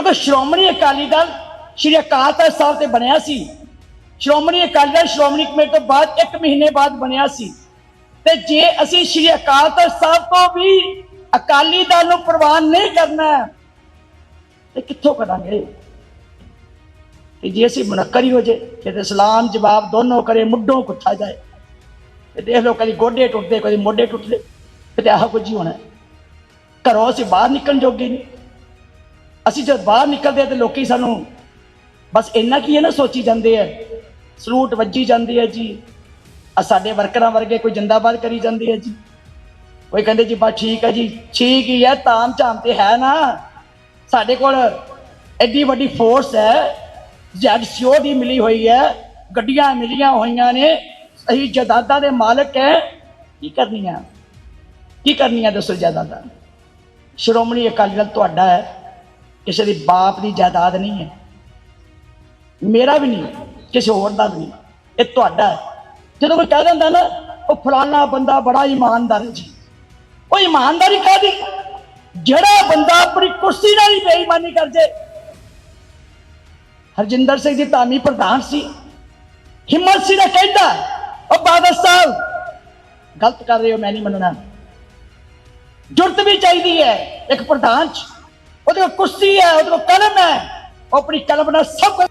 ਕਿਉਂਕਿ ਸ਼੍ਰੋਮਣੀ ਅਕਾਲੀ ਦਲ ਸ਼੍ਰੀ ਅਕਾਲ ਤਖਤ ਸਾਹਿਬ ਤੇ ਬਣਿਆ ਸੀ, ਸ਼੍ਰੋਮਣੀ ਅਕਾਲੀ ਦਲ, ਸ਼੍ਰੋਮਣੀ ਕਮੇਟੀ ਤੋਂ ਬਾਅਦ 1 ਮਹੀਨੇ ਬਾਅਦ ਬਣਿਆ ਸੀ। ਤੇ ਜੇ ਅਸੀਂ ਸ਼੍ਰੀ ਅਕਾਲ ਤਖਤ ਸਾਹਿਬ ਤੋਂ ਵੀ ਅਕਾਲੀ ਦਲ ਨੂੰ ਪ੍ਰਵਾਨ ਨਹੀਂ ਕਰਨਾ ਤੇ ਕਿੱਥੋਂ ਕਰਾਂਗੇ? ਤੇ ਜੇ ਅਸੀਂ ਮੁਨੱਕਰ ਹੀ ਹੋ ਜੇ ਕਿ ਤੇ ਇਸਲਾਮ ਜਵਾਬ ਦੋਨੋਂ ਕਰੇ, ਮੁੱਢੋਂ ਕੁੱਥਾ ਜਾਏ, ਤੇ ਦੇਖ ਲਓ ਕਦੀ ਗੋਡੇ ਟੁੱਟਦੇ, ਕਦੀ ਮੋਢੇ ਟੁੱਟਦੇ ਤੇ ਆਹ ਕੁਝ ਹੀ ਹੋਣਾ ਘਰੋਂ ਅਸੀਂ ਬਾਹਰ ਨਿਕਲਣ ਜੋਗੇ ਨਹੀਂ। ਅਸੀਂ ਜਦ ਬਾਹਰ ਨਿਕਲਦੇ ਆ ਤੇ ਲੋਕੀ ਸਾਨੂੰ ਬਸ ਇੰਨਾ ਕੀ ਹੈ ਨਾ ਸੋਚੀ ਜਾਂਦੇ ਆ, ਸਲੂਟ ਵੱਜੀ ਜਾਂਦੀ ਹੈ ਜੀ ਆ ਸਾਡੇ ਵਰਕਰਾਂ ਵਰਗੇ ਕੋਈ ਜਿੰਦਾਬਾਦ ਕਰੀ ਜਾਂਦੀ ਹੈ ਜੀ। ਕੋਈ ਕਹਿੰਦੇ ਜੀ, ਬਸ ਠੀਕ ਹੈ ਜੀ, ਠੀਕ ਹੀ ਹੈ ਤਾਮ ਝਾਮ ਤੇ ਹੈ ਨਾ। ਸਾਡੇ ਕੋਲ ਐਡੀ ਵੱਡੀ ਫੋਰਸ ਹੈ, ਜੈਡ ਸਿਓ ਦੀ ਮਿਲੀ ਹੋਈ ਹੈ, ਗੱਡੀਆਂ ਮਿਲੀਆਂ ਹੋਈਆਂ ਨੇ, ਅਸੀਂ ਜਾਇਦਾਦਾਂ ਦੇ ਮਾਲਕ ਹੈ। ਕੀ ਕਰਨੀਆਂ? ਕੀ ਕਰਨੀਆਂ ਦੱਸੋ ਜਾਇਦਾਦਾਂ ਸ਼੍ਰੋਮਣੀ ਅਕਾਲੀ ਦਲ ਤੁਹਾਡਾ ਹੈ। ਕਿਸੇ ਦੀ ਬਾਪ ਦੀ ਜਾਇਦਾਦ ਨਹੀਂ ਹੈ। ਮੇਰਾ ਵੀ ਨਹੀਂ, ਕਿਸੇ ਹੋਰ ਦਾ ਵੀ ਨਹੀਂ। ਇਹ ਤੁਹਾਡਾ ਹੈ। ਜਦੋਂ ਕੋਈ ਕਹਿ ਦਿੰਦਾ ਨਾ, ਉਹ ਫਲਾਣਾ ਬੰਦਾ ਬੜਾ ਇਮਾਨਦਾਰ ਹੈ ਜੀ। ਉਹ ਇਮਾਨਦਾਰੀ ਕਾਦੀ ਜਿਹੜਾ ਬੰਦਾ ਆਪਣੀ ਕੁਰਸੀ ਨਾਲ ਹੀ ਬੇਈਮਾਨੀ ਕਰ ਜੇ ਹਰਜਿੰਦਰ ਸਿੰਘ ਜੀ ਧਾਮੀ ਪ੍ਰਧਾਨ ਸੀ। ਹਿੰਮਤ ਸੀ ਦਾ ਕਹਿੰਦਾ, ਉਹ ਬਾਦਲ ਸਾਹਿਬ, ਗਲਤ ਕਰ ਰਹੇ ਹੋ, ਮੈਂ ਨਹੀਂ ਮੰਨਣਾ। ਜੁਰਤ ਵੀ ਚਾਹੀਦੀ ਹੈ ਇੱਕ ਪ੍ਰਧਾਨ ਚ। ਉਹਦੇ ਕੋਲ ਕੁਰਸੀ ਹੈ, ਉਹਦੇ ਕੋਲ ਕਲਮ ਹੈ। ਉਹ ਆਪਣੀ ਕਲਮ ਨਾਲ ਸਭ ਕੁਝ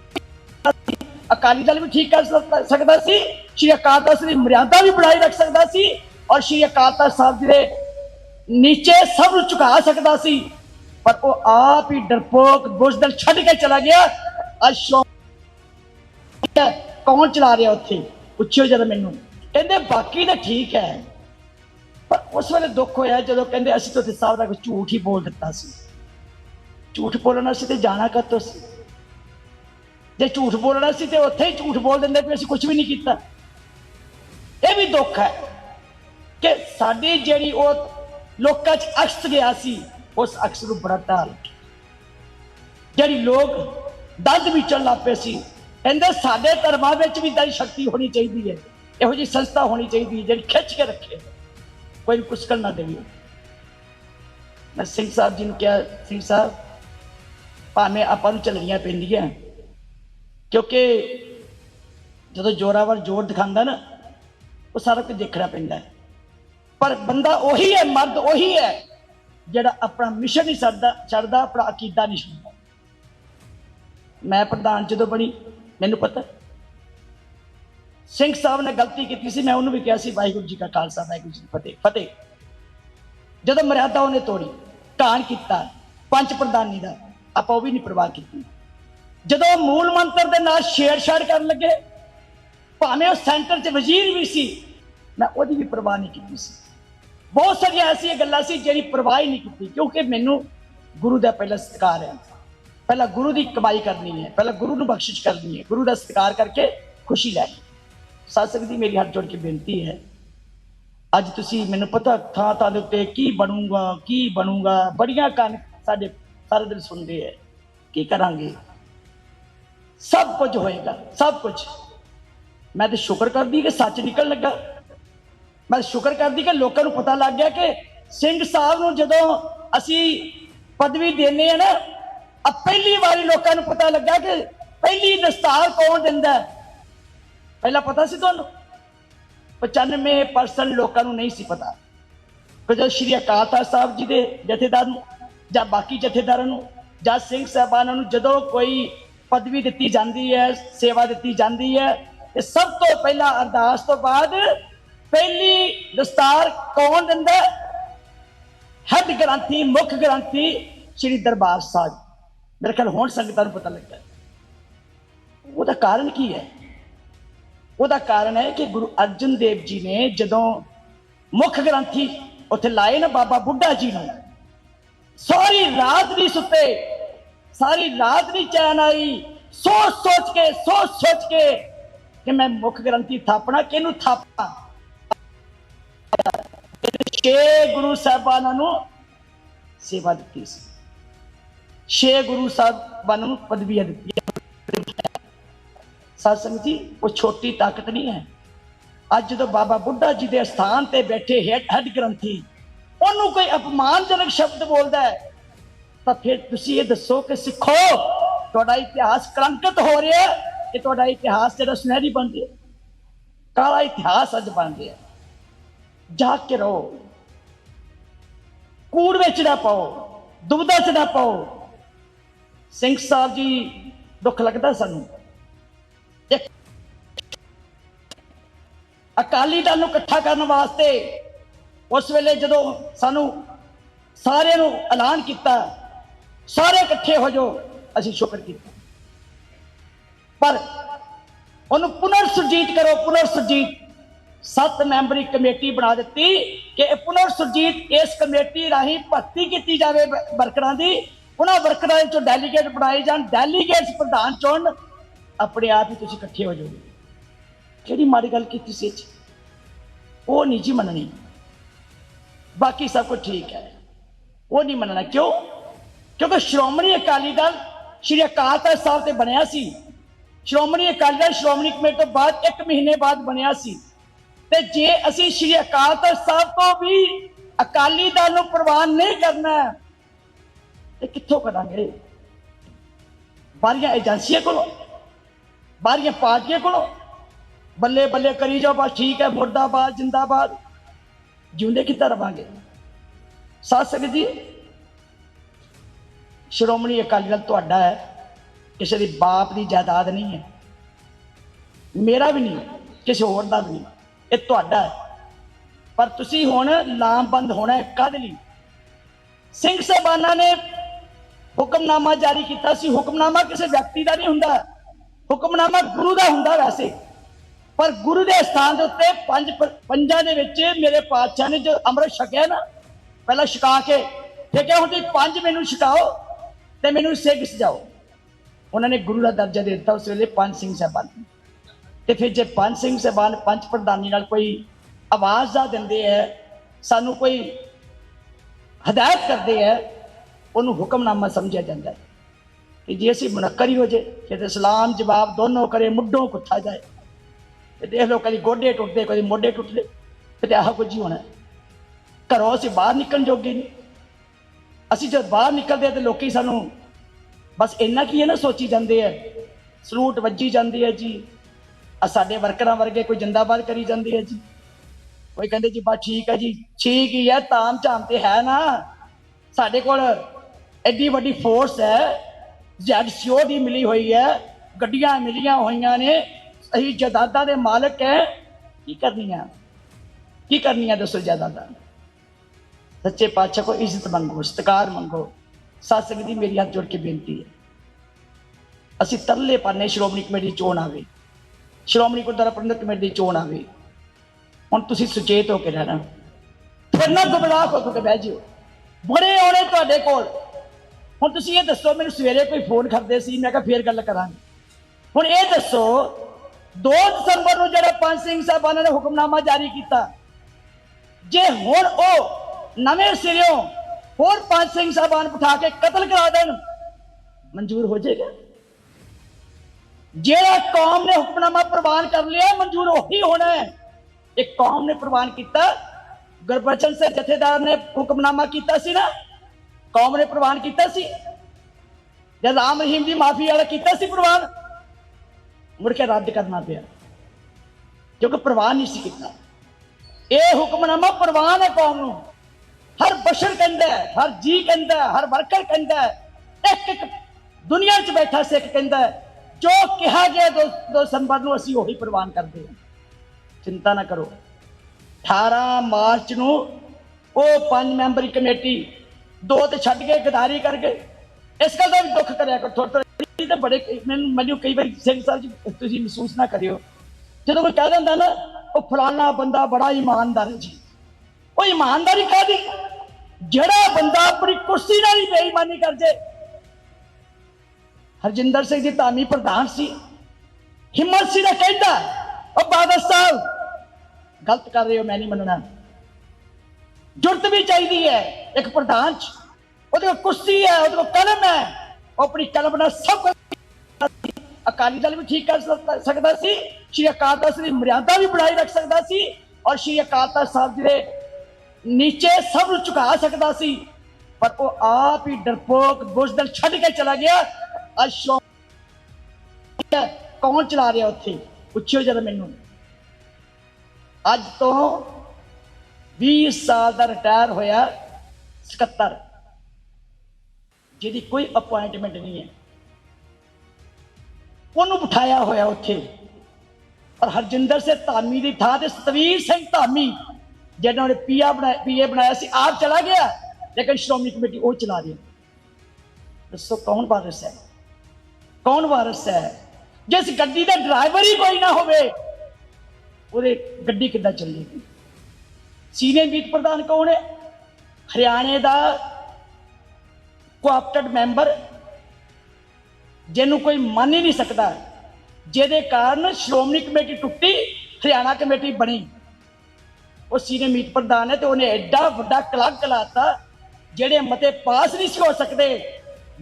ਅਕਾਲੀ ਦਲ ਵੀ ਠੀਕ ਕਰ ਸਕਦਾ- ਸੀ, ਸ਼੍ਰੀ ਅਕਾਲ ਤਖਤ ਦੀ ਮਰਿਆਦਾ ਵੀ ਬਣਾਈ ਰੱਖ ਸਕਦਾ ਸੀ ਔਰ ਸ਼੍ਰੀ ਅਕਾਲ ਤਖਤ ਸਾਹਿਬ ਜੀ ਦੇ ਨੀਚੇ ਸਭ ਨੂੰ ਝੁਕਾ ਸਕਦਾ ਸੀ। ਪਰ ਉਹ ਆਪ ਹੀ ਡਰਪੋਕ ਬੁਜ਼ਦਲ ਛੱਡ ਕੇ ਚਲਾ ਗਿਆ। ਅੱਜ ਕੌਣ ਚਲਾ ਰਿਹਾ ਉੱਥੇ? ਪੁੱਛਿਓ ਜਦ ਮੈਨੂੰ। ਕਹਿੰਦੇ ਬਾਕੀ ਤਾਂ ਠੀਕ ਹੈ। ਪਰ ਉਸ ਵੇਲੇ ਦੁੱਖ ਹੋਇਆ ਜਦੋਂ ਕਹਿੰਦੇ ਅਸੀਂ ਤਾਂ ਸਾਹਿਬ ਦਾ ਕੋਈ ਝੂਠ ਹੀ ਬੋਲ ਦਿੱਤਾ ਸੀ। ਝੂਠ ਬੋਲਣਾ ਸੀ ਤੇ ਜਾਣਾ ਕਦੋਂ ਸੀ? ਜੇ ਝੂਠ ਬੋਲਣਾ ਸੀ ਤੇ ਉੱਥੇ ਹੀ ਝੂਠ ਬੋਲ ਦਿੰਦੇ ਵੀ ਅਸੀਂ ਕੁਝ ਵੀ ਨਹੀਂ ਕੀਤਾ। ਇਹ ਵੀ ਦੁੱਖ ਹੈ ਕਿ ਸਾਡੀ ਜਿਹੜੀ ਉਹ ਲੋਕਾਂ 'ਚ ਅਕਸ ਗਿਆ ਸੀ, ਉਸ ਅਕਸ ਨੂੰ ਬੜਾ ਢਾਲ ਜਿਹੜੀ ਲੋਕ ਦੰਦ ਵਿਚਣ ਲੱਗ ਪਏ ਸੀ, ਕਹਿੰਦੇ ਸਾਡੇ ਧਰਮਾਂ ਵਿੱਚ ਵੀ ਦਲ ਸ਼ਕਤੀ ਹੋਣੀ ਚਾਹੀਦੀ ਹੈ। ਇਹੋ ਜਿਹੀ ਸੰਸਥਾ ਹੋਣੀ ਚਾਹੀਦੀ ਹੈ ਜਿਹੜੀ ਖਿੱਚ ਕੇ ਰੱਖੇ। ਕੋਈ ਨੂੰ ਕੁਸਕਲ ਨਾ ਦੇਵੇ। ਮੈਂ ਸਿੰਘ ਸਾਹਿਬ ਜੀ ਨੂੰ ਕਿਹਾ, ਸਿੰਘ ਸਾਹਿਬ ਭਾਵੇਂ ਆਪਾਂ ਨੂੰ ਚੱਲਣੀਆਂ ਪੈਂਦੀਆਂ। ਕਿਉਂਕਿ ਜਦੋਂ ਜੋਰਾਵਰ ਜ਼ੋਰ ਦਿਖਾਉਂਦਾ ਨਾ, ਉਹ ਸਾਰਾ ਕੁਝ ਦੇਖਣਾ ਪੈਂਦਾ ਹੈ। ਪਰ ਬੰਦਾ ਉਹੀ ਹੈ, ਮਰਦ ਉਹੀ ਹੈ, ਜਿਹੜਾ ਆਪਣਾ ਮਿਸ਼ਨ ਨਹੀਂ ਛੱਡਦਾ ਛੱਡਦਾ, ਆਪਣਾ ਅਕੀਦਾ ਨਹੀਂ ਛੱਡਦਾ। ਮੈਂ ਪ੍ਰਧਾਨ ਜਦੋਂ ਬਣੀ, ਮੈਨੂੰ ਪਤਾ। ਸਿੰਘ ਸਾਹਿਬ ਨੇ ਗਲਤੀ ਕੀਤੀ ਸੀ, ਮੈਂ ਉਹਨੂੰ ਵੀ ਕਿਹਾ ਸੀ, ਵਾਹਿਗੁਰੂ ਜੀ ਕਾ ਖਾਲਸਾ, ਵਾਹਿਗੁਰੂ ਜੀ ਫਤਿਹ। ਫਤਿਹ। ਜਦੋਂ ਮਰਿਆਦਾ ਉਹਨੇ ਤੋੜੀ ਕਾਣ ਕੀਤਾ, ਪੰਜ ਪ੍ਰਧਾਨੀ ਦਾ। ਆਪਾਂ ਉਹ ਵੀ ਨਹੀਂ ਪ੍ਰਵਾਹ ਕੀਤੀ। ਜਦੋਂ ਮੂਲ ਮੰਤਰ ਦੇ ਨਾਲ ਛੇੜਛਾੜ ਕਰਨ ਲੱਗੇ, ਭਾਵੇਂ ਉਹ ਸੈਂਟਰ 'ਚ ਵਜ਼ੀਰ ਵੀ ਸੀ, ਮੈਂ ਉਹਦੀ ਵੀ ਪ੍ਰਵਾਹ ਨਹੀਂ ਕੀਤੀ ਸੀ। ਬਹੁਤ ਸਾਰੀਆਂ ਐਸੀਆਂ ਗੱਲਾਂ ਸੀ ਜਿਹੜੀ ਪ੍ਰਵਾਹ ਹੀ ਨਹੀਂ ਕੀਤੀ, ਕਿਉਂਕਿ ਮੈਨੂੰ ਗੁਰੂ ਦਾ ਪਹਿਲਾ ਸਤਿਕਾਰ ਹੈ। ਪਹਿਲਾਂ ਗੁਰੂ ਦੀ ਕਮਾਈ ਕਰਨੀ ਹੈ, ਪਹਿਲਾਂ ਗੁਰੂ ਨੂੰ ਬਖਸ਼ਿਸ਼ ਕਰਨੀ ਹੈ, ਗੁਰੂ ਦਾ ਸਤਿਕਾਰ ਕਰਕੇ ਖੁਸ਼ੀ ਲੈਣੀ ਸਾਸਕ ਦੀ ਮੇਰੀ ਹੱਥ ਜੋੜ ਕੇ ਬੇਨਤੀ ਹੈ, ਅੱਜ ਤੁਸੀਂ ਮੈਨੂੰ ਪਤਾ ਥਾਂ ਥਾਂ ਦੇ ਉੱਤੇ ਕੀ ਬਣੂਗਾ ਕੀ ਬਣੂਗਾ, ਬੜੀਆਂ ਕੰਨ ਸਾਡੇ ਸਾਰੇ ਦਿਨ ਸੁਣਦੇ ਹੈ ਕੀ ਕਰਾਂਗੇ? ਸਭ ਕੁਝ ਹੋਏਗਾ, ਸਭ ਕੁਝ। ਮੈਂ ਤੇ ਸ਼ੁਕਰ ਕਰਦੀ ਕਿ ਸੱਚ ਨਿਕਲ ਲੱਗਾ। ਮੈਂ ਸ਼ੁਕਰ ਕਰਦੀ ਕਿ ਲੋਕਾਂ ਨੂੰ ਪਤਾ ਲੱਗ ਗਿਆ ਕਿ ਸਿੰਘ ਸਾਹਿਬ ਨੂੰ ਜਦੋਂ ਅਸੀਂ ਪਦਵੀ ਦੇਨੇ ਆ ਨਾ ਆ ਪਹਿਲੀ ਵਾਰੀ ਲੋਕਾਂ ਨੂੰ ਪਤਾ ਲੱਗਾ ਕਿ ਪਹਿਲੀ ਦਸਤਾਰ ਕੌਣ ਦਿੰਦਾ ਪਹਿਲਾਂ ਪਤਾ ਸੀ ਤੁਹਾਨੂੰ? 95% ਲੋਕਾਂ ਨੂੰ ਨਹੀਂ ਸੀ ਪਤਾ। ਕਿ ਜਦੋਂ ਸ਼੍ਰੀ ਅਕਾਲ ਤਖਤ ਸਾਹਿਬ ਜੀ ਦੇ ਜਥੇਦਾਰ ਨੂੰ ਜਾਂ ਬਾਕੀ ਜਥੇਦਾਰਾਂ ਨੂੰ ਜਾਂ ਸਿੰਘ ਸਾਹਿਬਾਨਾਂ ਨੂੰ ਜਦੋਂ ਕੋਈ ਪਦਵੀ ਦਿੱਤੀ ਜਾਂਦੀ ਹੈ, ਸੇਵਾ ਦਿੱਤੀ ਜਾਂਦੀ ਹੈ, ਤੇ ਸਭ ਤੋਂ ਪਹਿਲਾਂ ਅਰਦਾਸ ਤੋਂ ਬਾਅਦ ਪਹਿਲੀ ਦਸਤਾਰ ਕੌਣ ਦਿੰਦਾ? ਹੈ? ਹੈਡ ਗ੍ਰੰਥੀ, ਮੁੱਖ ਗ੍ਰੰਥੀ ਸ਼੍ਰੀ ਦਰਬਾਰ ਸਾਹਿਬ। ਮੇਰੇ ਖਿਆਲ ਹੁਣ ਸੰਗਤਾਂ ਨੂੰ ਪਤਾ ਲੱਗਾ ਉਹਦਾ ਕਾਰਨ ਕੀ ਹੈ? ਉਹਦਾ ਕਾਰਨ ਹੈ ਕਿ ਗੁਰੂ ਅਰਜਨ ਦੇਵ ਜੀ ਨੇ ਜਦੋਂ ਮੁੱਖ ਗ੍ਰੰਥੀ ਉੱਥੇ ਲਾਏ ਨਾ ਬਾਬਾ ਬੁੱਢਾ ਜੀ ਨੂੰ ਸਾਰੀ ਰਾਤ ਨਹੀਂ ਸੁੱਤੇ, ਸਾਰੀ ਰਾਤ ਨਹੀਂ ਚੈਨ ਆਈ, ਸੋਚ ਸੋਚ ਕੇ, ਸੋਚ ਸੋਚ ਕੇ ਕਿ ਮੈਂ ਮੁੱਖ ਗ੍ਰੰਥੀ ਥਾਪਣਾ, ਕਿਹਨੂੰ ਥਾਪਾਂ? ਛੇ ਗੁਰੂ ਸਾਹਿਬਾਨਾਂ ਨੂੰ ਸੇਵਾ ਦਿੱਤੀ ਸੀ। ਛੇ ਗੁਰੂ ਸਾਹਿਬਾਨਾਂ ਨੂੰ ਪਦਵੀਆਂ ਦਿੱਤੀਆਂ। ਸਾਧ ਜੀ, ਉਹ ਛੋਟੀ ਤਾਕਤ ਨਹੀਂ ਹੈ। ਅੱਜ ਜਦੋਂ ਬਾਬਾ ਬੁੱਢਾ ਜੀ ਦੇ ਸਥਾਨ ਤੇ ਬੈਠੇ ਹੈਡ ਹੈਡ ਗ੍ਰੰਥੀ ਉਹਨੂੰ ਕੋਈ ਅਪਮਾਨਜਨਕ ਸ਼ਬਦ ਬੋਲਦਾ ਹੈ, ਤਾਂ ਫਿਰ ਤੁਸੀਂ ਇਹ ਦੱਸੋ ਕਿ ਸਿੱਖੋ, ਤੁਹਾਡਾ ਇਤਿਹਾਸ ਕਲੰਕਿਤ ਹੋ ਰਿਹਾ ਹੈ ਕਿ ਤੁਹਾਡਾ ਇਤਿਹਾਸ ਜਿਹੜਾ ਸੁਨਹਿਰੀ ਬਣ ਰਿਹਾ ਕਾਲਾ ਇਤਿਹਾਸ ਅੱਜ ਬਣ ਰਿਹਾ ਜਾ ਕੇ ਰਹੋ। ਕੂੜ ਵਿੱਚ ਨਾ ਪਾਓ, ਦੁਬਦਾ ਚ ਨਾ ਪਾਓ। ਸਿੰਘ ਸਾਹਿਬ ਜੀ, ਦੁੱਖ ਲੱਗਦਾ ਸਾਨੂੰ। ਅਕਾਲੀ ਦਲ ਨੂੰ ਇਕੱਠਾ ਕਰਨ ਵਾਸਤੇ ਉਸ ਵੇਲੇ ਜਦੋਂ ਸਾਨੂੰ ਸਾਰਿਆਂ ਨੂੰ ਐਲਾਨ ਕੀਤਾ, ਸਾਰੇ ਇਕੱਠੇ ਹੋ ਜਾਓ, ਅਸੀਂ ਸ਼ੁਕਰ ਕੀਤਾ। ਪਰ ਉਹਨੂੰ ਪੁਨਰ ਸੁਰਜੀਤ ਕਰੋ ਪੁਨਰ ਸੁਰਜੀਤ ਸੱਤ ਮੈਂਬਰੀ ਕਮੇਟੀ ਬਣਾ ਦਿੱਤੀ ਕਿ ਇਹ ਪੁਨਰ ਸੁਰਜੀਤ ਇਸ ਕਮੇਟੀ ਰਾਹੀਂ ਭਰਤੀ ਕੀਤੀ ਜਾਵੇ ਵਰਕਰਾਂ ਦੀ। ਉਹਨਾਂ ਵਰਕਰਾਂ ਵਿੱਚੋਂ ਡੈਲੀਗੇਟ ਬਣਾਏ ਜਾਣ। ਡੈਲੀਗੇਟਸ ਪ੍ਰਧਾਨ ਚੁਣ। ਆਪਣੇ ਆਪ ਹੀ ਤੁਸੀਂ ਇਕੱਠੇ ਹੋ ਜਾਓਗੇ। ਕਿਹੜੀ ਮਾੜੀ ਗੱਲ ਕੀਤੀ ਸੀ ਉਹ ਨਹੀਂ ਜੀ ਮੰਨਣੀ। ਬਾਕੀ ਸਭ ਕੁਝ ਠੀਕ ਹੈ। ਉਹ ਨਹੀਂ ਮੰਨਣਾ। ਕਿਉਂ? ਕਿਉਂਕਿ ਸ਼੍ਰੋਮਣੀ ਅਕਾਲੀ ਦਲ ਸ਼੍ਰੀ ਅਕਾਲ ਤਖਤ ਸਾਹਿਬ ਤੇ ਬਣਿਆ ਸੀ। ਸ਼੍ਰੋਮਣੀ ਅਕਾਲੀ ਦਲ, ਸ਼੍ਰੋਮਣੀ ਕਮੇਟੀ ਤੋਂ ਬਾਅਦ ਇੱਕ ਮਹੀਨੇ ਬਾਅਦ ਬਣਿਆ ਸੀ। ਤੇ ਜੇ ਅਸੀਂ ਸ਼੍ਰੀ ਅਕਾਲ ਤਖਤ ਸਾਹਿਬ ਤੋਂ ਵੀ ਅਕਾਲੀ ਦਲ ਨੂੰ ਪ੍ਰਵਾਨ ਨਹੀਂ ਕਰਨਾ ਤੇ ਕਿੱਥੋਂ ਕਰਾਂਗੇ? ਬਾਹਰੀਆਂ ਏਜੰਸੀਆਂ ਕੋਲੋਂ, ਬਾਹਰੀਆਂ ਪਾਰਟੀਆਂ ਕੋਲੋਂ। ਬੱਲੇ ਬੱਲੇ ਕਰੀ ਜਾਓ, ਬਸ ਠੀਕ ਹੈ, ਮੁਰਦਾਬਾਦ, ਜਿੰਦਾਬਾਦ। ਜਿਉਂਦੇ ਕਿੱਦਾਂ ਰਵਾਂਗੇ? ਸਾਧ ਸੰਗਤ ਜੀ, ਸ਼੍ਰੋਮਣੀ ਅਕਾਲੀ ਦਲ ਤੁਹਾਡਾ ਹੈ, ਕਿਸੇ ਦੇ ਬਾਪ ਦੀ ਜਾਇਦਾਦ ਨਹੀਂ ਹੈ। ਮੇਰਾ ਵੀ ਨਹੀਂ, ਕਿਸੇ ਹੋਰ ਦਾ ਵੀ ਨਹੀਂ, ਇਹ ਤੁਹਾਡਾ ਹੈ। ਪਰ ਤੁਸੀਂ ਹੁਣ ਲਾਮਬੰਦ ਹੋਣਾ ਹੈ ਕਦ ਲਈ? ਸਿੰਘ ਸਾਹਿਬਾਨਾਂ ਨੇ ਹੁਕਮਨਾਮਾ ਜਾਰੀ ਕੀਤਾ ਸੀ। ਹੁਕਮਨਾਮਾ ਕਿਸੇ ਵਿਅਕਤੀ ਦਾ ਨਹੀਂ ਹੁੰਦਾ। ਹੁਕਮਨਾਮਾ ਗੁਰੂ ਦਾ ਹੁੰਦਾ ਵੈਸੇ। ਪਰ ਗੁਰੂ ਦੇ ਸਥਾਨ ਦੇ ਉੱਤੇ ਪੰਜ ਪੰਜਾਂ ਦੇ ਵਿੱਚ ਮੇਰੇ ਪਾਤਸ਼ਾਹ ਨੇ ਜੋ ਅੰਮ੍ਰਿਤ ਛਕਿਆ ਨਾ, ਪਹਿਲਾਂ ਛਕਾ ਕੇ ਤੇ ਕਿਹਾ, ਹੁਣ ਤੁਸੀਂ ਪੰਜ ਮੈਨੂੰ ਛਕਾਓ ਤੇ ਮੈਨੂੰ ਸਿੱਖ ਸਜਾਓ ਉਹਨਾਂ ਨੇ ਗੁਰੂ ਦਾ ਦਰਜਾ ਦੇ ਦਿੱਤਾ ਉਸ ਵੇਲੇ ਪੰਜ ਸਿੰਘ ਸਾਹਿਬਾਨ ਨੂੰ। ਤੇ ਫਿਰ ਜੇ ਪੰਜ ਸਿੰਘ ਸਾਹਿਬਾਨ ਪੰਜ ਪ੍ਰਧਾਨੀ ਨਾਲ ਕੋਈ ਆਵਾਜ਼ ਦਾ ਦਿੰਦੇ ਹੈ ਸਾਨੂੰ ਕੋਈ ਹਦਾਇਤ ਕਰਦੇ ਹੈ ਉਹਨੂੰ ਹੁਕਮਨਾਮਾ ਸਮਝਿਆ ਜਾਂਦਾ ਹੈ ਕਿ ਜੇ ਅਸੀਂ ਮੁਨੱਕਰ ਹੀ ਹੋ ਜੇ ਕਿ ਤੇ ਸਲਾਮ ਜਵਾਬ ਦੋਨੋਂ ਕਰੇ, ਮੁੱਢੋਂ ਕੁੱਥਾ ਜਾਏ। ਤੇ ਦੇਖ ਲਓ ਕਦੀ ਗੋਡੇ ਟੁੱਟਦੇ ਕਦੀ ਮੋਢੇ ਟੁੱਟਦੇ ਤੇ ਆਹ ਕੁਝ ਹੀ ਹੋਣਾ ਘਰੋਂ ਅਸੀਂ ਬਾਹਰ ਨਿਕਲਣ ਜੋਗੇ ਨਹੀਂ ਅਸੀਂ ਜਦ ਬਾਹਰ ਨਿਕਲਦੇ ਹਾਂ ਤੇ ਲੋਕੀ ਸਾਨੂੰ ਬਸ ਇੰਨਾ ਕੀ ਹੈ ਨਾ ਸੋਚੀ ਜਾਂਦੇ ਆ ਸਲੂਟ ਵੱਜੀ ਜਾਂਦੀ ਹੈ ਜੀ ਆ ਸਾਡੇ ਵਰਕਰਾਂ ਵਰਗੇ ਕੋਈ ਜਿੰਦਾਬਾਦ ਕਰੀ ਜਾਂਦੀ ਹੈ ਜੀ ਕੋਈ ਕਹਿੰਦੇ ਜੀ ਬਸ ਠੀਕ ਹੈ ਜੀ ਠੀਕ ਹੀ ਹੈ ਤਾਮ ਝਾਮ ਤੇ ਹੈ ਨਾ ਸਾਡੇ ਕੋਲ ਐਡੀ ਵੱਡੀ ਫੋਰਸ ਹੈ ਜ਼ੈਡਸੀਓ ਦੀ ਮਿਲੀ ਹੋਈ ਹੈ ਗੱਡੀਆਂ ਮਿਲੀਆਂ ਹੋਈਆਂ ਨੇ ਅਸੀਂ ਜਾਇਦਾਦਾਂ ਦੇ ਮਾਲਕ ਹੈ ਕੀ ਕਰਨੀਆਂ? ਕੀ ਕਰਨੀਆਂ ਦੱਸੋ ਜਾਇਦਾਦਾਂ? ਸੱਚੇ ਪਾਤਸ਼ਾਹ ਕੋ ਇੱਜ਼ਤ ਮੰਗੋ, ਸਤਿਕਾਰ ਮੰਗੋ। ਸਾਧ ਦੀ ਮੇਰੀ ਹੱਥ ਜੋੜ ਕੇ ਬੇਨਤੀ ਹੈ ਅਸੀਂ ਤਰਲੇ ਪਾਣੇ ਸ਼੍ਰੋਮਣੀ ਕਮੇਟੀ ਦੀ ਚੋਣ ਆਵੇ। ਸ਼੍ਰੋਮਣੀ ਗੁਰਦੁਆਰਾ ਪ੍ਰਬੰਧਕ ਕਮੇਟੀ ਦੀ ਚੋਣ ਆਵੇ। ਹੁਣ ਤੁਸੀਂ ਸੁਚੇਤ ਹੋ ਕੇ ਰਹਿਣਾ। ਫਿਰ ਨਾ ਗੁਬਰਾਹ ਹੋ ਕੇ ਬਹਿ ਜਿਓ। ਬੜੇ ਆਉਣੇ ਤੁਹਾਡੇ ਕੋਲ। ਹੁਣ ਤੁਸੀਂ ਇਹ ਦੱਸੋ, ਮੈਨੂੰ ਸਵੇਰੇ ਕੋਈ ਫੋਨ ਕਰਦੇ ਸੀ, ਮੈਂ ਕਿਹਾ ਫੇਰ ਗੱਲ ਕਰਾਂਗੇ। ਹੁਣ ਇਹ ਦੱਸੋ 2 ਦਸੰਬਰ ਨੂੰ ਜਿਹੜਾ ਪੰਜ ਸਿੰਘ ਸਾਹਿਬਾਨਾਂ ਨੇ ਹੁਕਮਨਾਮਾ ਜਾਰੀ ਕੀਤਾ ਜੇ ਹੁਣ ਉਹ ਨਵੇਂ ਸਿਰਿਓਂ ਹੋਰ ਪੰਜ ਸਿੰਘ ਸਾਹਿਬਾਨ ਬਿਠਾ ਕੇ ਕਤਲ ਕਰਾ ਦੇਣ ਮਨਜ਼ੂਰ ਹੋ ਜਾਏਗਾ ਜਿਹੜਾ ਕੌਮ ਨੇ ਹੁਕਮਨਾਮਾ ਪ੍ਰਵਾਨ ਕਰ ਲਿਆ ਮਨਜ਼ੂਰ ਉਹੀ ਹੋਣਾ ਹੈ ਇਹ ਕੌਮ ਨੇ ਪ੍ਰਵਾਨ ਕੀਤਾ ਗੁਰਬਚਨ ਸਿੰਘ ਜਥੇਦਾਰ ਨੇ ਹੁਕਮਨਾਮਾ ਕੀਤਾ ਸੀ ਨਾ ਕੌਮ ਨੇ ਪ੍ਰਵਾਨ ਕੀਤਾ ਸੀ ਜਦ ਰਾਮ ਰਹੀਮ ਦੀ ਮਾਫੀ ਵਾਲਾ ਕੀਤਾ ਸੀ ਪ੍ਰਵਾਨ ਮੁੜ ਕੇ ਰੱਦ ਕਰਨਾ ਪਿਆ। ਕਿਉਂਕਿ ਪ੍ਰਵਾਨ ਨਹੀਂ ਸੀ ਕੀਤਾ। ਇਹ ਹੁਕਮਨਾਮਾ ਪ੍ਰਵਾਨ ਹੈ ਕੌਮ ਨੂੰ। ਹਰ ਬਸ਼ਰ ਕਹਿੰਦਾ ਹਰ ਜੀ ਕਹਿੰਦਾ ਹਰ ਵਰਕਰ ਕਹਿੰਦਾ ਇੱਕ ਇੱਕ ਦੁਨੀਆ 'ਚ ਬੈਠਾ ਸਿੱਖ ਕਹਿੰਦਾ ਜੋ ਕਿਹਾ ਗਿਆ ਦੋ ਦਸੰਬਰ ਨੂੰ ਅਸੀਂ ਉਹੀ ਪ੍ਰਵਾਨ ਕਰਦੇ ਹਾਂ। ਚਿੰਤਾ ਨਾ ਕਰੋ। 18 ਮਾਰਚ ਨੂੰ ਉਹ ਪੰਜ ਮੈਂਬਰੀ ਕਮੇਟੀ ਦੋ ਤੇ ਛੱਡ ਕੇ ਗਦਾਰੀ ਕਰ ਗਏ ਇਸ ਗੱਲ ਦਾ ਵੀ ਦੁੱਖ ਕਰਿਆ ਕਰੋ ਥੋੜਾ ਥੋੜਾ ਤਾਂ ਬੜੇ ਮੈਨੂੰ ਮੈਨੂੰ ਕਈ ਵਾਰੀ ਸਿੰਘ ਸਾਹਿਬ ਜੀ ਤੁਸੀਂ ਮਹਿਸੂਸ ਨਾ ਕਰਿਓ। ਜਦੋਂ ਕੋਈ ਕਹਿ ਦਿੰਦਾ ਨਾ, ਉਹ ਫਲਾਣਾ ਬੰਦਾ ਬੜਾ ਇਮਾਨਦਾਰ ਹੈ ਜੀ। ਉਹ ਇਮਾਨਦਾਰੀ ਕਾਦੀ ਜਿਹੜਾ ਬੰਦਾ ਆਪਣੀ ਕੁਰਸੀ ਨਾਲ ਹੀ ਬੇਈਮਾਨੀ ਕਰ ਜੇ ਹਰਜਿੰਦਰ ਸਿੰਘ ਜੀ ਧਾਮੀ ਪ੍ਰਧਾਨ ਸੀ। ਹਿੰਮਤ ਸੀ ਨਾ ਕਹਿੰਦਾ, ਉਹ ਬਾਦਲ ਸਾਹਿਬ, ਗਲਤ ਕਰ ਰਹੇ ਹੋ, ਮੈਂ ਨਹੀਂ ਮੰਨਣਾ। ਜੁਰਤ ਵੀ ਚਾਹੀਦੀ ਹੈ ਇੱਕ ਪ੍ਰਧਾਨ ਚ। ਉਹਦੇ ਕੋਲ ਕੁਰਸੀ ਹੈ, ਉਹਦੇ ਕੋਲ ਕਲਮ ਹੈ। ਉਹ ਆਪਣੀ ਕਲਮ ਨਾਲ ਸਭ ਕੁਝ ਅਕਾਲੀ ਦਲ ਵੀ ਠੀਕ ਕਰ ਸਕਦਾ ਸੀ, ਸ਼੍ਰੀ ਅਕਾਲ ਤਖਤ ਦੀ ਮਰਿਆਦਾ ਵੀ ਬਣਾਈ ਰੱਖ ਸਕਦਾ ਸੀ ਔਰ ਸ਼੍ਰੀ ਅਕਾਲ ਤਖਤ ਸਾਹਿਬ ਜੀ ਦੇ ਨੀਚੇ ਸਭ ਨੂੰ ਝੁਕਾ ਸਕਦਾ ਸੀ। ਪਰ ਉਹ ਆਪ ਹੀ ਡਰਪੋਕ ਬੁਜ਼ਦਲ ਛੱਡ ਕੇ ਚਲਾ ਗਿਆ। ਅੱਜ ਕੌਣ ਚਲਾ ਰਿਹਾ ਉੱਥੇ? ਪੁੱਛਿਓ ਜਰਾ ਮੈਨੂੰ। ਅੱਜ ਤੋਂ 20 ਸਾਲ ਦਾ ਰਿਟਾਇਰ ਹੋਇਆ ਸਕੱਤਰ। ਜਿਹਦੀ ਕੋਈ ਅਪਾਇੰਟਮੈਂਟ ਨਹੀਂ ਹੈ। ਉਹਨੂੰ ਬਿਠਾਇਆ ਹੋਇਆ ਉੱਥੇ। ਪਰ ਹਰਜਿੰਦਰ ਸਿੰਘ ਧਾਮੀ ਦੀ ਥਾਂ ਤੇ ਸਤਵੀਰ ਸਿੰਘ ਧਾਮੀ, ਜਿਹਨਾਂ ਨੇ ਪੀਆ ਬਣਾਇਆ, ਪੀਏ ਬਣਾਇਆ ਸੀ, ਆਪ ਚਲਾ ਗਿਆ, ਲੇਕਿਨ ਸ਼੍ਰੋਮਣੀ ਕਮੇਟੀ ਉਹ ਚਲਾ ਰਹੀ ਦੱਸੋ ਕੌਣ ਵਾਰਿਸ ਹੈ? ਕੌਣ ਵਾਰਿਸ ਹੈ? ਜਿਸ ਗੱਡੀ ਦਾ ਡਰਾਈਵਰ ਹੀ ਕੋਈ ਨਾ ਹੋਵੇ, ਉਹਦੇ ਗੱਡੀ ਕਿੱਦਾਂ ਚੱਲੇਗੀ? ਸੀਨੀਅਰ ਮੀਤ ਪ੍ਰਧਾਨ ਕੌਣ ਹੈ? ਹਰਿਆਣੇ ਦਾ ਕੋਆਪਟਡ ਮੈਂਬਰ ਜਿਹਨੂੰ ਕੋਈ ਮੰਨ ਹੀ ਨਹੀਂ ਸਕਦਾ, ਜਿਹਦੇ ਕਾਰਨ ਸ਼੍ਰੋਮਣੀ ਕਮੇਟੀ ਟੁੱਟੀ, ਹਰਿਆਣਾ ਕਮੇਟੀ ਬਣੀ। ਉਹ ਸੀਨੀਅਰ ਮੀਤ ਪ੍ਰਧਾਨ ਹੈ ਤੇ ਉਹਨੇ ਐਡਾ ਵੱਡਾ ਕਲੰਕ ਕਲਾਤਾ, ਜਿਹੜੇ ਮਤੇ ਪਾਸ ਨਹੀਂ ਸੀ ਹੋ ਸਕਦੇ।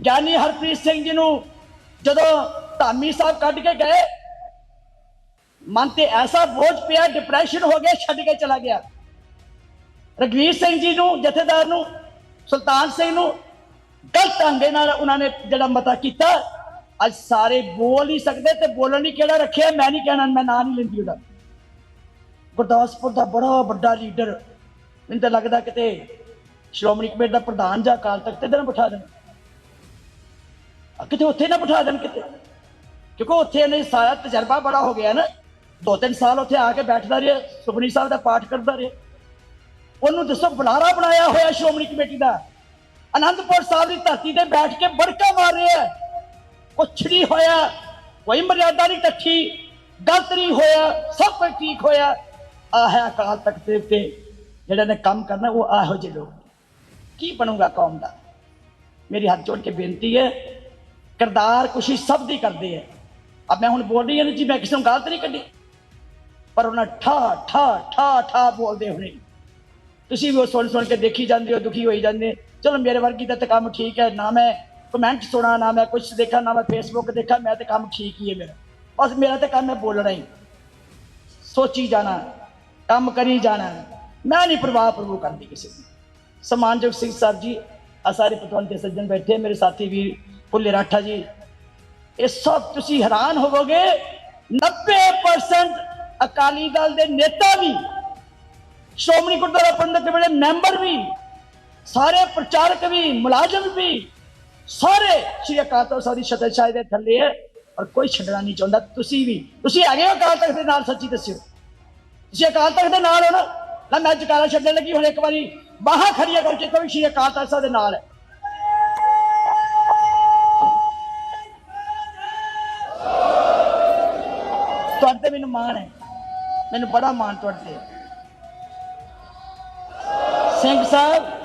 ਗਿਆਨੀ ਹਰਪ੍ਰੀਤ ਸਿੰਘ ਜੀ ਨੂੰ ਜਦੋਂ ਧਾਮੀ ਸਾਹਿਬ ਕੱਢ ਕੇ ਗਏ, ਮਨ ਤੇ ਐਸਾ ਬੋਝ ਪਿਆ ਡਿਪਰੈਸ਼ਨ ਹੋ ਗਿਆ, ਛੱਡ ਕੇ ਚਲਾ ਗਿਆ। ਰਗਵੀਰ ਸਿੰਘ ਜੀ ਨੂੰ, ਜਥੇਦਾਰ ਨੂੰ, ਸੁਲਤਾਨ ਸਿੰਘ ਨੂੰ ਗਲਤ ਢੰਗੇ ਨਾਲ ਉਹਨਾਂ ਨੇ ਜਿਹੜਾ ਮਤਾ ਕੀਤਾ, ਅੱਜ ਸਾਰੇ ਬੋਲ ਹੀ ਸਕਦੇ ਤੇ ਬੋਲਣ ਲਈ ਕਿਹੜਾ ਰੱਖਿਆ? ਮੈਂ ਨਹੀਂ ਕਹਿਣਾ, ਮੈਂ ਨਾਂ ਨਹੀਂ ਲੈਂਦੀ ਉਹਦਾ। ਗੁਰਦਾਸਪੁਰ ਦਾ ਬੜਾ ਵੱਡਾ ਲੀਡਰ, ਮੈਨੂੰ ਤਾਂ ਲੱਗਦਾ ਕਿਤੇ ਸ਼੍ਰੋਮਣੀ ਕਮੇਟੀ ਦਾ ਪ੍ਰਧਾਨ ਜਾਂ ਅਕਾਲ ਤਖਤ ਤੇ ਨਾ ਬਿਠਾ ਦੇਣ। ਕਿਤੇ ਉੱਥੇ ਨਾ ਬਿਠਾ ਦੇਣ ਕਿਤੇ। ਕਿਉਂਕਿ ਉੱਥੇ ਇਹਨੇ ਸਾਰਾ ਤਜਰਬਾ ਬੜਾ ਹੋ ਗਿਆ ਨਾ। ਦੋ ਤਿੰਨ ਸਾਲ ਉੱਥੇ ਆ ਕੇ ਬੈਠਦਾ ਰਿਹਾ ਸੁਖਨੀ ਸਾਹਿਬ ਦਾ ਪਾਠ ਕਰਦਾ ਰਿਹਾ। ਉਹਨੂੰ ਦੱਸੋ, ਬੁਲਾਰਾ ਬਣਾਇਆ ਹੋਇਆ ਸ਼੍ਰੋਮਣੀ ਕਮੇਟੀ ਦਾ। ਅਨੰਦਪੁਰ ਸਾਹਿਬ ਦੀ ਧਰਤੀ ਤੇ ਬੈਠ ਕੇ ਬੜਕਾ ਮਾਰ ਰਿਹਾ ਹੈ। ਕੁਛ ਨਹੀਂ ਹੋਇਆ। ਕੋਈ ਮਰਿਆਦਾ ਨਹੀਂ ਟੱਠੀ ਗਲਤ ਨਹੀਂ ਹੋਇਆ। ਸਭ ਕੁਝ ਠੀਕ ਹੋਇਆ। ਆਹ ਹੈ ਅਕਾਲ ਤਖਤ ਦੇ ਉੱਤੇ ਜਿਹੜੇ ਨੇ ਕੰਮ ਕਰਨਾ, ਉਹ ਆਹੋ ਜਿਹੇ ਲੋਕ ਕੀ ਬਣੂਗਾ ਕੌਮ ਦਾ? ਮੇਰੀ ਹੱਥ ਜੋੜ ਕੇ ਬੇਨਤੀ ਹੈ, ਕਰਤਾਰ ਕੁਸ਼ੀ ਸਭ ਦੀ ਕਰਦੇ ਹੈ। ਅਬ ਮੈਂ ਹੁਣ ਬੋਲ ਰਹੀ ਹਾਂ ਜੀ, ਮੈਂ ਕਿਸੇ ਨੂੰ ਗਲਤ ਨਹੀਂ ਕੱਢੀ। ਪਰ ਉਹਨਾਂ ਠਾ ਠਾ ਠਾ ਠਾ ਬੋਲਦੇ ਹੋਣੇ। ਤੁਸੀਂ ਵੀ ਉਹ ਸੁਣ ਸੁਣ ਕੇ ਦੇਖੀ ਜਾਂਦੇ ਹੋ, ਦੁਖੀ ਹੋਈ ਜਾਂਦੇ। ਚਲੋ ਮੇਰੇ ਵਰਗੀ ਦਾ ਤਾਂ ਕੰਮ ਠੀਕ ਹੈ, ਨਾ ਮੈਂ ਕਮੈਂਟ ਸੁਣਾ, ਨਾ ਮੈਂ ਕੁਝ ਦੇਖਾ, ਨਾ ਮੈਂ ਫੇਸਬੁੱਕ ਦੇਖਾ, ਮੈਂ ਤਾਂ ਕੰਮ ਠੀਕ ਹੀ ਹੈ ਮੇਰਾ। ਬਸ ਮੇਰਾ ਤਾਂ ਕੰਮ ਹੈ ਬੋਲਣਾ ਹੀ। ਸੋਚੀ ਜਾਣਾ, ਕੰਮ ਕਰੀ ਜਾਣਾ। ਮੈਂ ਨਹੀਂ ਪ੍ਰਵਾਹ ਪ੍ਰਭੂ ਕਰਦੀ ਕਿਸੇ ਨੂੰ ਸਮਾਨਯੋਗ ਸਿੰਘ ਸਾਹਿਬ ਜੀ ਆ ਸਾਰੇ ਪਤਵੰਤੇ ਸੱਜਣ ਬੈਠੇ, ਮੇਰੇ ਸਾਥੀ ਵੀਰ ਭੁੱਲੇ ਰਾਠਾ ਜੀ। ਇਹ ਸਭ ਤੁਸੀਂ ਹੈਰਾਨ ਹੋਵੋਗੇ 90% ਅਕਾਲੀ ਦਲ ਦੇ ਨੇਤਾ ਵੀ, ਸ਼੍ਰੋਮਣੀ ਗੁਰਦੁਆਰਾ ਪ੍ਰਬੰਧਕ ਕਮੇਟੀ ਦੇ ਮੈਂਬਰ ਵੀ ਸਾਰੇ ਪ੍ਰਚਾਰਕ ਵੀ, ਮੁਲਾਜ਼ਮ ਵੀ, ਸਾਰੇ ਸ਼੍ਰੀ ਅਕਾਲ ਤਖਤ ਸਾਹਿਬ ਦੀ ਛਤਰ ਛਾਇਆ ਦੇ ਥੱਲੇ ਹੈ ਔਰ ਕੋਈ ਛੱਡਣਾ ਨਹੀਂ ਚਾਹੁੰਦਾ। ਤੁਸੀਂ ਵੀ, ਤੁਸੀਂ ਹੈਗੇ ਹੋ ਅਕਾਲ ਤਖਤ ਦੇ ਨਾਲ, ਸੱਚੀ ਦੱਸਿਓ। ਤੁਸੀਂ ਅਕਾਲ ਤਖਤ ਦੇ ਨਾਲ ਹੋ ਨਾ ਨਾ ਮੈਂ ਜਕਾਰਾ ਛੱਡਣ ਲੱਗੀ, ਹੁਣ ਇੱਕ ਵਾਰੀ ਬਾਹਾਂ ਖੜੀਆਂ ਕਰਕੇ ਕੋਈ ਸ਼੍ਰੀ ਅਕਾਲ ਤਖਤ ਸਾਹਿਬ ਦੇ ਨਾਲ ਹੈ। ਤੁਹਾਡੇ ਤੇ ਮੈਨੂੰ ਮਾਣ ਹੈ। ਮੈਨੂੰ ਬੜਾ ਮਾਣ ਤੁਹਾਡੇ ਤੇ ਸਿੰਘ ਸਾਹਿਬ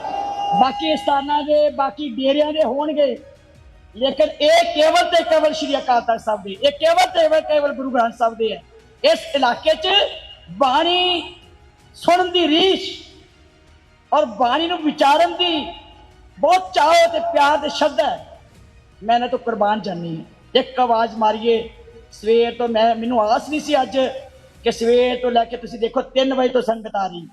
ਬਾਕੀ ਸਥਾਨਾਂ ਦੇ, ਬਾਕੀ ਡੇਰਿਆਂ ਦੇ ਹੋਣਗੇ। ਲੇਕਿਨ ਇਹ ਕੇਵਲ ਤੇ ਕੇਵਲ ਸ਼੍ਰੀ ਅਕਾਲ ਤਖਤ ਸਾਹਿਬ ਦੇ, ਇਹ ਕੇਵਲ ਤੇ ਕੇਵਲ ਗੁਰੂ ਗ੍ਰੰਥ ਸਾਹਿਬ ਦੇ ਹੈ। ਇਸ ਇਲਾਕੇ 'ਚ ਬਾਣੀ ਸੁਣਨ ਦੀ ਰੀਸ਼ ਔਰ ਬਾਣੀ ਨੂੰ ਵਿਚਾਰਨ ਦੀ ਬਹੁਤ ਚਾਹ ਤੇ ਪਿਆਰ ਦੇ ਸ਼ਬਦ ਹੈ। ਮੈਂ ਇਹਨਾਂ ਤੋਂ ਕੁਰਬਾਨ ਜਾਨੀ ਹਾਂ। ਇੱਕ ਆਵਾਜ਼ ਮਾਰੀਏ। ਸਵੇਰ ਤੋਂ ਮੈਂ ਮੈਨੂੰ ਆਸ ਨਹੀਂ ਸੀ ਅੱਜ ਕਿ ਸਵੇਰ ਤੋਂ ਲੈ ਕੇ ਤੁਸੀਂ ਦੇਖੋ 3 ਵਜੇ ਤੋਂ ਸੰਗਤ ਆ ਰਹੀ।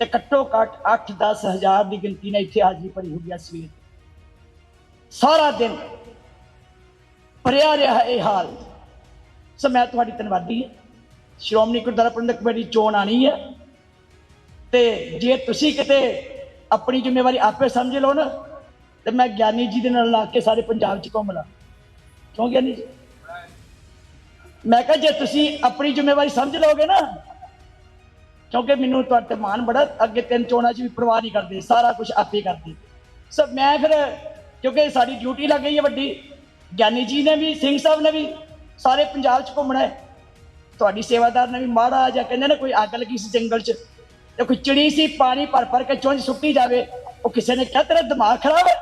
ਤੇ ਘੱਟੋ ਘੱਟ 8-10 ਹਜ਼ਾਰ ਦੀ ਗਿਣਤੀ ਨੇ ਇੱਥੇ ਹਾਜ਼ਰੀ ਭਰੀ ਹੋਈ ਹੈ ਸਵੇਰ ਸਾਰਾ ਦਿਨ ਭਰਿਆ ਰਿਹਾ ਇਹ ਹਾਲ। ਸੋ ਮੈਂ ਤੁਹਾਡੀ ਧੰਨਵਾਦੀ ਹਾਂ। ਸ਼੍ਰੋਮਣੀ ਗੁਰਦੁਆਰਾ ਪ੍ਰਬੰਧਕ ਕਮੇਟੀ ਚੋਣ ਆਣੀ ਹੈ। ਤੇ ਜੇ ਤੁਸੀਂ ਕਿਤੇ ਆਪਣੀ ਜ਼ਿੰਮੇਵਾਰੀ ਆਪੇ ਸਮਝ ਲਓ ਨਾ, ਤੇ ਮੈਂ ਗਿਆਨੀ ਜੀ ਦੇ ਨਾਲ ਲਾ ਕੇ ਸਾਰੇ ਪੰਜਾਬ 'ਚ ਘੁੰਮ ਲਾਂ। ਕਿਉਂ ਗਿਆਨੀ ਜੀ? ਮੈਂ ਕਿਹਾ ਜੇ ਤੁਸੀਂ ਆਪਣੀ ਜ਼ਿੰਮੇਵਾਰੀ ਸਮਝ ਲਓਗੇ ਨਾ ਕਿਉਂਕਿ ਮੈਨੂੰ ਤੁਹਾਡੇ ਤੇ ਮਾਣ ਬੜਾ, ਅੱਗੇ ਤਿੰਨ ਚੋਣਾਂ 'ਚ ਵੀ ਪਰਵਾਹ ਨਹੀਂ ਕਰਦੇ, ਸਾਰਾ ਕੁਝ ਆਪੇ ਕਰਦੇ। ਸੋ ਮੈਂ ਫਿਰ, ਕਿਉਂਕਿ ਸਾਡੀ ਡਿਊਟੀ ਲੱਗ ਗਈ ਹੈ ਵੱਡੀ, ਗਿਆਨੀ ਜੀ ਨੇ ਵੀ, ਸਿੰਘ ਸਾਹਿਬ ਨੇ ਵੀ, ਸਾਰੇ ਪੰਜਾਬ 'ਚ ਘੁੰਮਣਾ ਹੈ। ਤੁਹਾਡੀ ਸੇਵਾਦਾਰ ਨੇ ਵੀ ਮਾੜਾ ਜਾਂ ਕਹਿੰਦੇ ਨੇ ਕੋਈ ਅੱਗ ਲੱਗੀ ਸੀ ਜੰਗਲ 'ਚ ਤੇ ਕੋਈ ਚਿੜੀ ਸੀ, ਪਾਣੀ ਭਰ ਭਰ ਕੇ ਚੁੰਝ ਸੁੱਟੀ ਜਾਵੇ, ਉਹ ਕਿਸੇ ਨੇ ਕਿਹਾ, ਤੇਰਾ ਦਿਮਾਗ ਖਰਾਬ ਹੈ?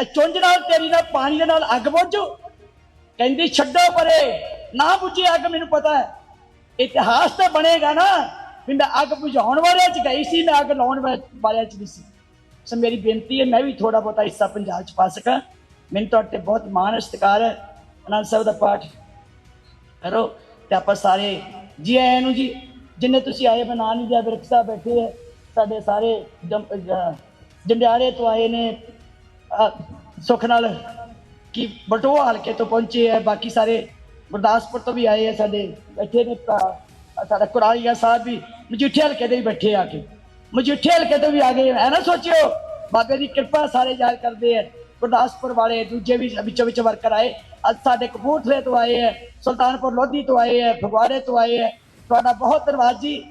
ਇਹ ਚੁੰਝ ਨਾਲ, ਤੇਰੀ ਨਾਲ, ਪਾਣੀ ਦੇ ਨਾਲ ਅੱਗ ਬੁੱਝੂ ਕਹਿੰਦੀ, ਛੱਡੋ ਪਰੇ, ਨਾ ਬੁਝੀ ਅੱਗ, ਮੈਨੂੰ ਪਤਾ ਹੈ। ਇਤਿਹਾਸ ਤਾਂ ਬਣੇਗਾ ਨਾ। ਵੀ ਮੈਂ ਅੱਗ ਬੁਝਾਉਣ ਵਾਲਿਆਂ ਚ ਗਈ ਸੀ ਮੈਂ ਅੱਗ ਲਾਉਣ ਵਾਲਿਆਂ ਚ ਨਹੀਂ ਸੀ। ਸੋ ਮੇਰੀ ਬੇਨਤੀ ਹੈ ਮੈਂ ਵੀ ਥੋੜਾ ਬਹੁਤਾ ਹਿੱਸਾ ਪੰਜਾਬ ਚ ਪਾ ਸਕਾਂ। ਮੈਨੂੰ ਤੁਹਾਡੇ ਤੇ ਬਹੁਤ ਮਾਣ ਹੈ, ਸਤਿਕਾਰ ਹੈ। ਅਨੰਦ ਸਾਹਿਬ ਦਾ ਪਾਠ ਕਰੋ ਤੇ ਆਪਾਂ ਸਾਰੇ ਜੀ ਆਇਆਂ ਨੂੰ ਜੀ ਜਿੰਨੇ ਤੁਸੀਂ ਆਏ ਬਣਾ ਨਹੀਂ ਜਾ ਬਿਰਕ ਸਾਹਿਬ ਬੈਠੇ ਹੈ। ਸਾਡੇ ਸਾਰੇ ਜਮ- ਜੰਡਿਆਲੇ ਤੋਂ ਆਏ ਨੇ। ਅਹ, ਸੁੱਖ ਨਾਲ ਕਿ ਬਟੋਆ ਹਲਕੇ ਤੋਂ ਪਹੁੰਚੇ ਹੈ ਬਾਕੀ ਸਾਰੇ ਗੁਰਦਾਸਪੁਰ ਤੋਂ ਵੀ ਆਏ ਹੈ ਸਾਡੇ ਬੈਠੇ ਨੇ ਭਰਾ। ਸਾਡਾ ਕੁਰਾਲੀਆ ਸਾਹਿਬ ਵੀ, ਮਜੀਠੇ ਹਲਕੇ ਦੇ ਵੀ ਬੈਠੇ ਆ ਕੇ। ਮਜੀਠੇ ਹਲਕੇ ਤੋਂ ਵੀ ਆ ਗਏ, ਐ ਨਾ ਸੋਚਿਓ, ਬਾਬੇ ਦੀ ਕਿਰਪਾ ਸਾਰੇ ਯਾਦ ਕਰਦੇ ਆ ਗੁਰਦਾਸਪੁਰ ਵਾਲੇ ਦੂਜੇ ਵੀ ਵਿੱਚੋਂ ਵਿੱਚ ਵਰਕਰ ਆਏ, ਅੱਜ ਸਾਡੇ ਕਪੂਰਥਲੇ ਤੋਂ ਆਏ ਹੈ ਸੁਲਤਾਨਪੁਰ ਲੋਧੀ ਤੋਂ ਆਏ ਹੈ ਫਗਵਾੜੇ ਤੋਂ ਆਏ ਹੈ ਤੁਹਾਡਾ ਬਹੁਤ ਧੰਨਵਾਦ ਜੀ।